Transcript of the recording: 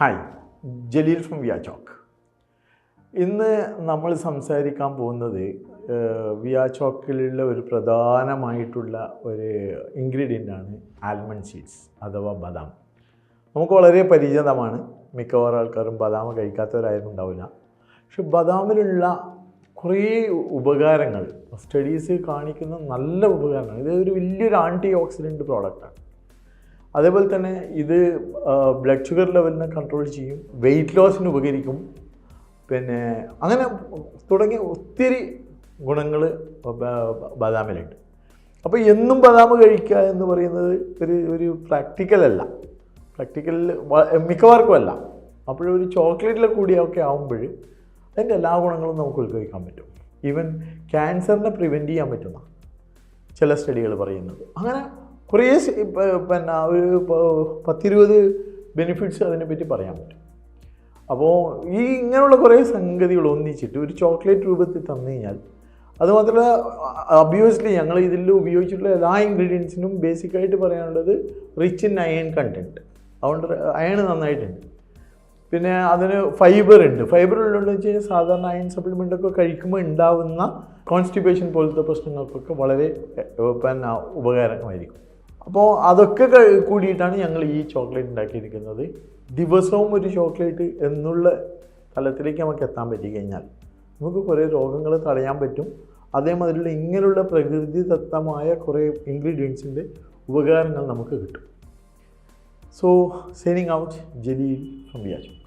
Hi Jaleel from വിയാചോക്ക് ഇന്ന് നമ്മൾ സംസാരിക്കാൻ പോകുന്നത് വിയാചോക്കിലുള്ള ഒരു പ്രധാനമായിട്ടുള്ള ഒരു ഇൻഗ്രീഡിയന്റ് ആണ് ആൽമണ്ട് സീഡ്സ് അഥവാ ബദാം. നമുക്ക് വളരെ പരിചിതമാണ്. മിക്കവാറും ആൾക്കാരും ബദാം കഴിക്കാത്തവരായാലും ഉണ്ടാവില്ല പക്ഷെ ബദാമിലുള്ള കുറേ ഉപകാരങ്ങൾ സ്റ്റഡീസ് കാണിക്കുന്ന നല്ല ഉപകാരങ്ങൾ ഇത് ഒരു വലിയൊരു ആന്റി ഓക്സിഡന്റ് പ്രോഡക്റ്റാണ് അതേപോലെ തന്നെ ഇത് ബ്ലഡ് ഷുഗർ ലെവലിനെ കൺട്രോൾ ചെയ്യും വെയിറ്റ് ലോസിന് ഉപകരിക്കും. പിന്നെ അങ്ങനെ തുടങ്ങിയ ഒത്തിരി ഗുണങ്ങൾ ബദാമിലുണ്ട്. അപ്പോൾ എന്നും ബദാം കഴിക്കുക എന്ന് പറയുന്നത് ഒരു ഒരു പ്രാക്ടിക്കലല്ല പ്രാക്ടിക്കൽ മിക്കവാർക്കും അല്ല. അപ്പോഴൊരു ചോക്ലേറ്റിലെ കൂടിയൊക്കെ ആകുമ്പോൾ അതിന്റെ എല്ലാ ഗുണങ്ങളും നമുക്ക് ഉത്ഭവിക്കാൻ പറ്റും. ഈവൻ ക്യാൻസറിനെ പ്രിവെന്റ് ചെയ്യാൻ പറ്റുന്ന ചില സ്റ്റഡികൾ പറയുന്നത്. അങ്ങനെ കുറേ പിന്നെ ഒരു പത്തിരുപത് ബെനിഫിറ്റ്സ് അതിനെപ്പറ്റി പറയാൻ പറ്റും. അപ്പോൾ ഈ ഇങ്ങനെയുള്ള കുറേ സംഗതികൾ ഒന്നിച്ചിട്ട് ഒരു ചോക്ലേറ്റ് രൂപത്തിൽ തന്നു കഴിഞ്ഞാൽ അതുമാത്രമല്ല ഒബ്വിയസ്ലി ഞങ്ങൾ ഇതിൽ ഉപയോഗിച്ചിട്ടുള്ള എല്ലാ ഇൻഗ്രീഡിയൻസിനും ബേസിക്കായിട്ട് പറയാനുള്ളത് റിച്ച് ഇൻ അയൺ കണ്ടന്റ് അതുകൊണ്ട് അയൺ നന്നായിട്ടുണ്ട്. പിന്നെ അതിന് ഫൈബർ ഉണ്ട്. ഫൈബർ ഉള്ളതെന്ന് വെച്ച് കഴിഞ്ഞാൽ സാധാരണ അയൺ സപ്ലിമെന്റ് ഒക്കെ കഴിക്കുമ്പോൾ ഉണ്ടാവുന്ന കോൺസ്റ്റിപ്പേഷൻ പോലത്തെ പ്രശ്നങ്ങൾക്കൊക്കെ വളരെ പിന്നെ ഉപകാരമായിരിക്കും. അപ്പോൾ അതൊക്കെ കൂടിയിട്ടാണ് ഞങ്ങൾ ഈ ചോക്ലേറ്റ് ഉണ്ടാക്കിയിരിക്കുന്നത് ദിവസവും ഒരു ചോക്ലേറ്റ് എന്നുള്ള തലത്തിലേക്ക് നമുക്ക് എത്താൻ പറ്റി കഴിഞ്ഞാൽ നമുക്ക് കുറേ രോഗങ്ങൾ തടയാൻ പറ്റും. അതേമാതിരിയുള്ള ഇങ്ങനെയുള്ള പ്രകൃതിദത്തമായ കുറേ ഇൻഗ്രീഡിയൻസിന്റെ ഉപകാരങ്ങൾ നമുക്ക് കിട്ടും. So signing out Jaleel from വിയാജ്